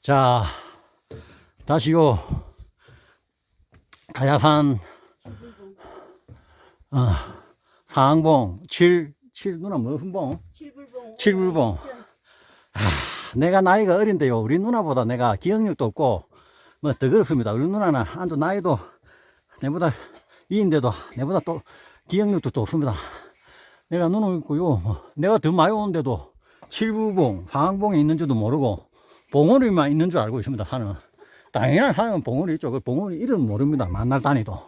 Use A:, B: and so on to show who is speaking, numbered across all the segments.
A: 자, 다시 요, 가야산, 어, 상봉, 칠, 칠, 누나 무슨 봉?
B: 칠불봉.
A: 칠불봉. 내가 나이가 어린데요. 우리 누나보다 내가 기억력도 없고, 뭐, 더 그렇습니다. 우리 누나는 한도 나이도 내보다 이인데도 내보다 또 기억력도 좋습니다. 내가 눈을 있고요. 뭐, 내가 더 많이 오는데도 칠부봉, 상봉에 있는 줄도 모르고, 봉우리만 있는 줄 알고 있습니다. 하는. 당연한 사람은 봉우리 있죠. 그 봉우리 이름 모릅니다. 만날 다니도. 하,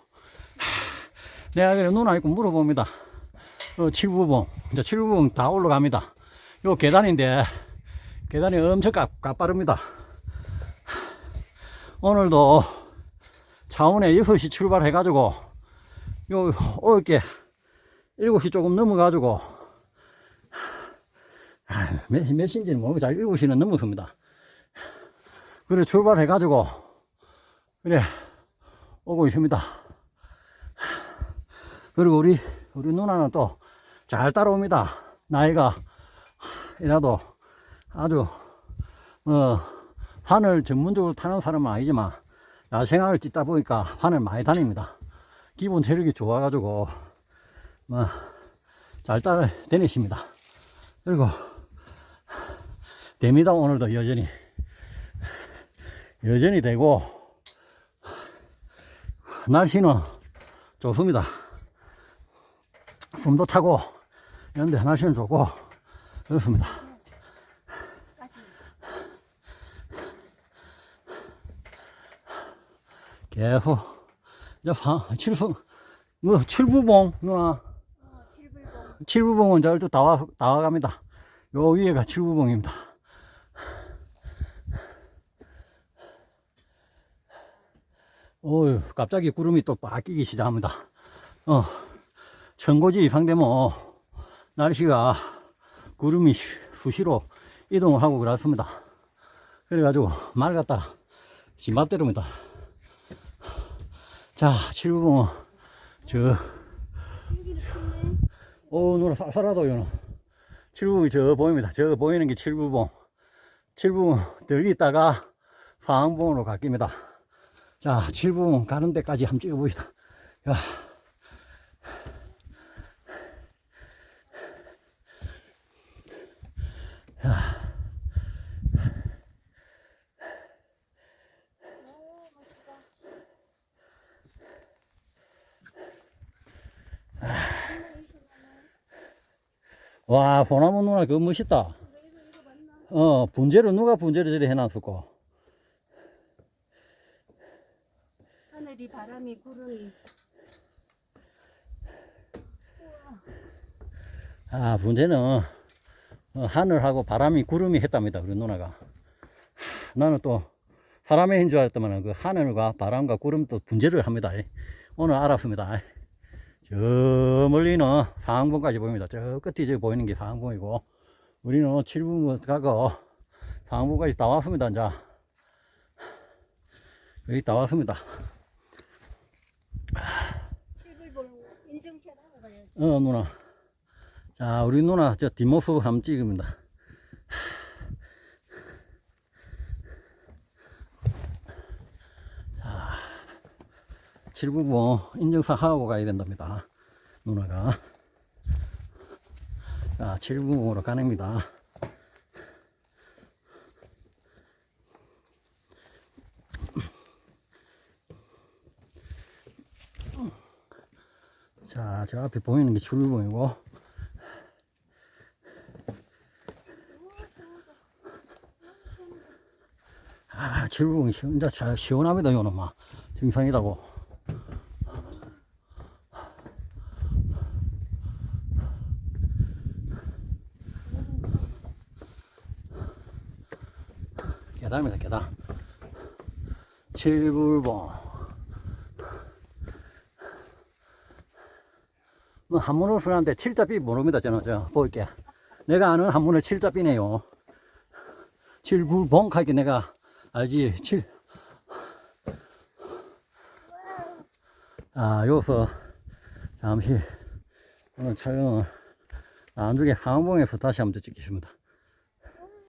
A: 내가 그래 누나 있고 물어봅니다. 어, 칠부봉. 이제 칠부봉 다 올라갑니다. 요 계단인데, 계단이 엄청 가, 가빠릅니다. 오늘도 차원에 6시 출발해가지고, 요, 어저께 7시 조금 넘어가지고, 아, 몇, 몇 시인지는 모르고 잘 7시는 넘었습니다. 그래, 출발해 가지고, 그래, 오고 있습니다. 그리고 우리, 우리 누나는 또 잘 따라옵니다. 나이가, 이라도 아주, 어, 산을 전문적으로 타는 사람은 아니지만, 야생화를 찍다 보니까 산을 많이 다닙니다. 기본 체력이 좋아가지고, 뭐, 잘 따라 다니십니다. 그리고, 됩니다, 오늘도 여전히. 여전히 되고, 날씨는 좋습니다. 숨도 타고, 이런데 날씨는 좋고, 그렇습니다. 계속, 이제 방, 칠수, 뭐, 칠부봉, 누나.
B: 어.
A: 칠부봉은 저도 다 와, 다 와갑니다. 요 위에가 칠부봉입니다. 어휴, 갑자기 구름이 또 바뀌기 시작합니다. 어, 천고지 상대모 날씨가 구름이 수시로 이동을 하고 그렇습니다. 그래가지고 맑았다 신맛대로입니다. 자, 칠부봉은 저
B: 여기는 크네.
A: 오, 누나 쌀쌀하다요. 칠부봉이 저 보입니다. 저 보이는 게 칠부봉. 칠부봉 덜 있다가 상봉으로 갓깁니다. 자, 칠부봉 가는 데까지 한번 찍어봅시다. 야. 야. 와, 소나무 누나 그거 멋있다. 어, 분재를 누가 분재를 저리 해놨을까?
B: 하늘이 바람이 구름이.
A: 아, 분재는 어, 하늘하고 바람이 구름이 했답니다. 우리 누나가. 하, 나는 또 사람의 힘 줄 알았더만 그 하늘과 바람과 구름 또 분재를 합니다. 이. 오늘 알았습니다. 저 멀리는 상봉까지 보입니다. 저 끝이 저 보이는 게 상봉이고 우리는 칠분 가고 상봉까지 다 왔습니다. 이제 여기 다 왔습니다.
B: 칠불봉 인증샷 하고 가야지.
A: 어, 누나. 자, 우리 누나 저 뒷모습 한번. 자, 칠부봉 인증사 하고 가야 된답니다. 누나가. 자, 칠부봉으로 가냅니다. 자, 저 앞에 보이는 게 칠부봉이고, 아, 칠부봉이 진짜 잘 시원합니다, 이거는 막. 정상이라고. 계단입니다, 계단. 칠불봉. 한문을 쓰는데 칠자삐 모릅니다, 저는. 저, 볼게. 내가 아는 한문은 칠자삐네요. 칠불봉 할게 내가 알지 칠. 아 여기서 잠시 오늘 촬영은 나중에 상봉에서 다시 한번 찍겠습니다.